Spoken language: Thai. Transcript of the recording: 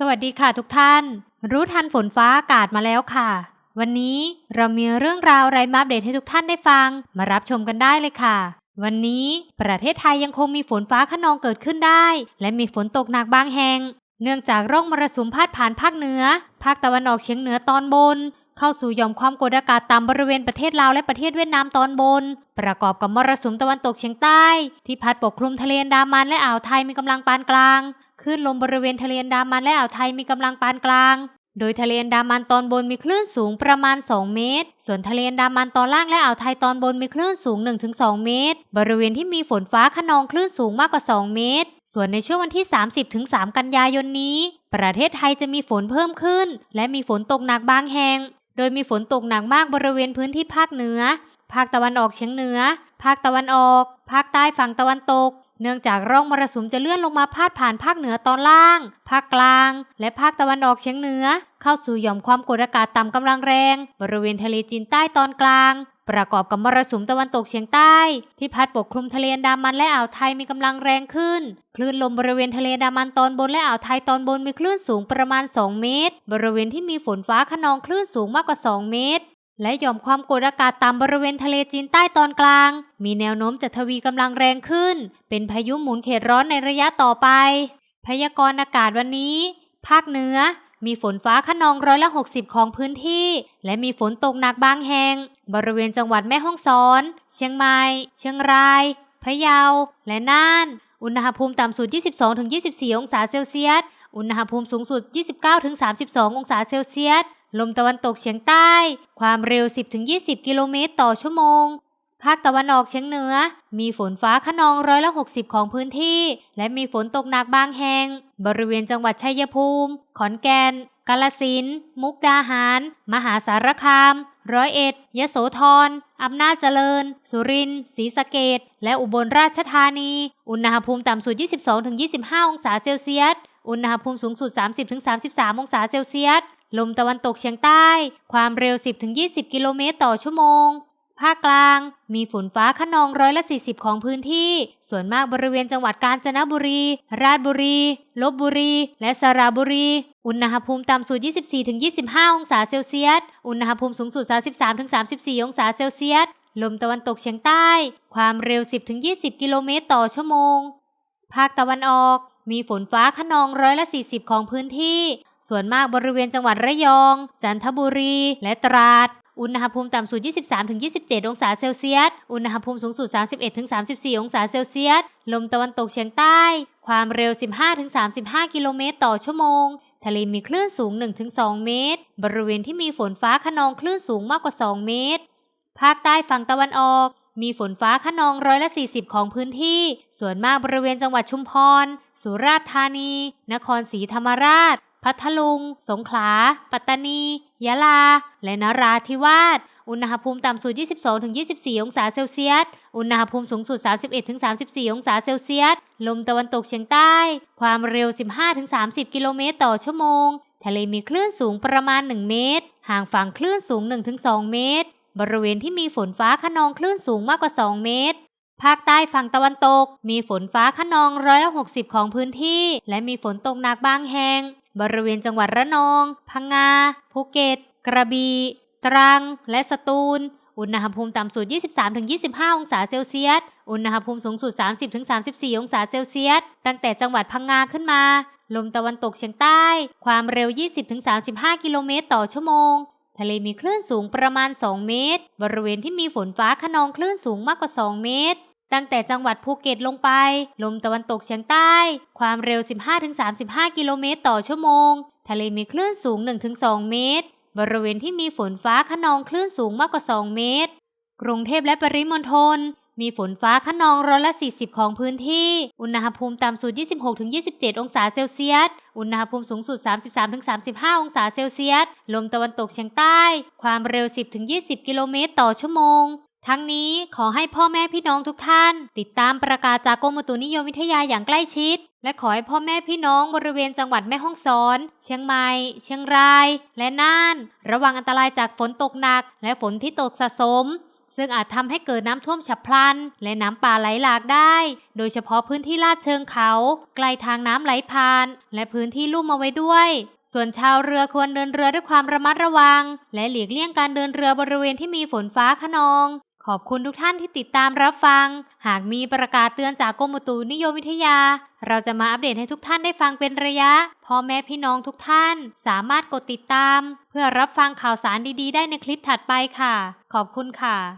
สวัสดีค่ะทุกท่าน รู้ทันฝนฟ้าอากาศมาแล้วค่ะ วันนี้เรามีเรื่องราวไรมาอัปเดตให้ทุกท่านได้ฟัง มารับชมกันได้เลยค่ะ วันนี้ประเทศไทยยังคงมีฝนฟ้าขนองเกิดขึ้นได้ และมีฝนตกหนักบางแห่ง เนื่องจากร่องมรสุมพาดผ่านภาคเหนือ ภาคตะวันออกเฉียงเหนือตอนบน เข้าสู่ย่อมความกดอากาศต่ำบริเวณประเทศลาวและประเทศเวียดนามตอนบน ประกอบกับมรสุมตะวันตกเฉียงใต้ ที่พัดปกคลุมทะเลอันดามันและอ่าวไทยมีกำลังปานกลาง คลื่นลมบริเวณทะเลอันดามันและอ่าวไทยมีกำลังปานกลาง โดยทะเลอันดามันตอนบนมีคลื่นสูงประมาณ 2 เมตร ส่วนทะเลอันดามันตอนล่างและอ่าวไทยตอนบนมีคลื่นสูง 1-2 เมตร บริเวณที่มีฝนฟ้าขนองคลื่นสูงมากกว่า 2 เมตร ส่วนในช่วงวันที่ 30-3 กันยายนนี้ ประเทศไทยจะมีฝนเพิ่มขึ้น และมีฝนตกหนักบางแห่ง โดยมีฝนตกหนักมากบริเวณพื้นที่ภาคเหนือ ภาคตะวันออกเฉียงเหนือ ภาคตะวันออก ภาคใต้ฝั่งตะวันตก เนื่องจากร่องมรสุมจะเลื่อนลงมาพาดผ่านภาคเหนือตอนล่าง ภาคกลาง และภาคตะวันออกเฉียงเหนือ เข้าสู่หย่อมความกดอากาศต่ำกำลังแรง บริเวณทะเลจีนใต้ตอนกลาง ประกอบกับมรสุมตะวันตกเฉียงใต้ ที่พัดปกคลุมทะเลอันดามันและอ่าวไทยมีกำลังแรงขึ้น คลื่นลมบริเวณทะเลอันดามันตอนบนและอ่าวไทยตอนบนมีคลื่นสูงประมาณ 2 เมตร บริเวณที่มีฝนฟ้าขนองคลื่นสูงมากกว่า 2 เมตร และหย่อมความกดอากาศต่ำบริเวณทะเลจีนใต้ตอนกลาง มีแนวโน้มจะทวีกำลังแรงขึ้น เป็นพายุหมุนเขตร้อนในระยะต่อไป พยากรณ์อากาศวันนี้ ภาคเหนือ มีฝนฟ้าขนองร้อยละ 60 ของพื้นที่ และมีฝนตกหนักบางแห่ง บริเวณจังหวัดแม่ฮ่องสอน เชียงใหม่ เชียงราย พะเยา และน่าน อุณหภูมิต่ำสุด 22-24 องศาเซลเซียส อุณหภูมิสูงสุด 29-32 องศาเซลเซียส ลมตะวันตกเฉียงใต้ ความเร็ว 10-20 กิโลเมตรต่อชั่วโมง ภาคตะวันออกเฉียงเหนือ มีฝนฟ้าขนองร้อยละ 60 ของพื้นที่ และมีฝนตกหนักบางแห่ง บริเวณจังหวัดชัยภูมิ ขอนแก่น กาลสินธุ์มุกดาหาร มหาสารคาม ร้อยเอ็ด ยโสธร อำนาจเจริญ สุรินทร์ ศรีสะเกดและอุบลราชธานี อุณหภูมิต่ำสุด 22-25 องศาเซลเซียส อุณหภูมิสูงสุด 30-33 องศาเซลเซียส ลมตะวันตกเฉียงใต้ ความเร็ว 10-20 กิโลเมตรต่อชั่วโมง ภาคกลาง มีฝนฟ้าขนองร้อยละ 40 ของพื้นที่ ส่วนมากบริเวณจังหวัดกาญจนบุรี ราชบุรี ลบบุรี และสระบุรี อุณหภูมิต่ำสุด 24-25 องศาเซลเซียส อุณหภูมิสูงสุด 33-34 องศาเซลเซียส ลมตะวันตกเฉียงใต้ ความเร็ว 10-20 กิโลเมตรต่อชั่วโมง ภาคตะวันออกมีฝนฟ้าขนองร้อยละ 40 ของพื้นที่ ส่วนมากบริเวณจังหวัดระยอง จันทบุรี และตราด อุณหภูมิต่ำสุด 23-27 องศาเซลเซียส อุณหภูมิสูงสุด 31-34 องศาเซลเซียส ลมตะวันตกเฉียงใต้ ความเร็ว 15-35 กิโลเมตรต่อชั่วโมง ทะเลมีคลื่นสูง 1-2 เมตร บริเวณที่มีฝนฟ้าขนองคลื่นสูงมากกว่า 2 เมตร ภาคใต้ฝั่งตะวันออก มีฝนฟ้าขนองร้อยละ 40 ของพื้นที่ ส่วนมากบริเวณจังหวัดชุมพร สุราษฎร์ธานี นครศรีธรรมราช พัทลุง สงขลา ปัตตานี ยะลา และนราธิวาส อุณหภูมิต่ำสุด 22-24 องศาเซลเซียส อุณหภูมิสูงสุด 31-34 องศาเซลเซียส ลมตะวันตกเฉียงใต้ ความเร็ว 15-30 กิโลเมตรต่อชั่วโมง ทะเลมีคลื่นสูงประมาณ 1 เมตร ห่างฝั่งคลื่นสูง 1-2 เมตร บริเวณที่มีฝนฟ้าขนองคลื่นสูงมากกว่า 2 เมตรภาคใต้ฝั่งตะวันตก มีฝนฟ้าขนองร้อยละ60ของพื้นที่ และมีฝนตกหนักบางแห่ง บริเวณจังหวัดระนอง พังงา ภูเก็ต กระบี่ ตรัง และสตูล อุณหภูมิต่ำสุด 23-25 องศาเซลเซียส อุณหภูมิสูงสุด 30-34 องศาเซลเซียส ตั้งแต่จังหวัดพังงาขึ้นมา ลมตะวันตกเฉียงใต้ ความเร็ว 20-35 กิโลเมตรต่อชั่วโมง ทะเลมีคลื่นสูงประมาณ 2 เมตร บริเวณที่มีฝนฟ้าขนองคลื่นสูงมากกว่า 2 เมตร ตั้งแต่จังหวัดภูเก็ตลงไป ลมตะวันตกเฉียงใต้ ความเร็ว 15-35 กิโลเมตรต่อชั่วโมง ทะเลมีคลื่นสูง 1-2 เมตร บริเวณที่มีฝนฟ้าขนองคลื่นสูงมากกว่า 2 เมตร กรุงเทพและปริมณฑลมีฝนฟ้าขนองร้อยละ 40 ของพื้นที่ อุณหภูมิต่ำสุด 26-27 องศาเซลเซียส อุณหภูมิสูงสุด 33-35 องศาเซลเซียส ลมตะวันตกเฉียงใต้ ความเร็ว 10-20 กิโลเมตรต่อชั่วโมง ทั้งนี้ขอให้พ่อแม่พี่น้องทุกท่าน ติดตามประกาศจากกรมอุตุนิยมวิทยาอย่างใกล้ชิด และขอให้พ่อแม่พี่น้องบริเวณจังหวัดแม่ฮ่องสอน เชียงใหม่ เชียงราย และน่าน ระวังอันตรายจากฝนตกหนัก และฝนที่ตกสะสม ซึ่งอาจทำให้เกิดน้ำท่วมฉับพลัน และน้ำป่าไหลหลากได้ โดยเฉพาะพื้นที่ลาดเชิงเขาใกล้ทางน้ำไหลผ่าน และพื้นที่ลุ่มเอาไว้ด้วยส่วนชาวเรือควรเดินเรือด้วยความระมัดระวัง และหลีกเลี่ยงการเดินเรือบริเวณที่มีฝนฟ้าขนอง ขอบคุณทุกท่านที่ติดตามรับฟัง หากมีประกาศเตือนจากกรมอุตุนิยมวิทยา เราจะมาอัปเดตให้ทุกท่านได้ฟังเป็นระยะ พ่อแม่พี่น้องทุกท่าน สามารถกดติดตาม เพื่อรับฟังข่าวสารดีๆ ได้ในคลิปถัดไปค่ะ ขอบคุณค่ะ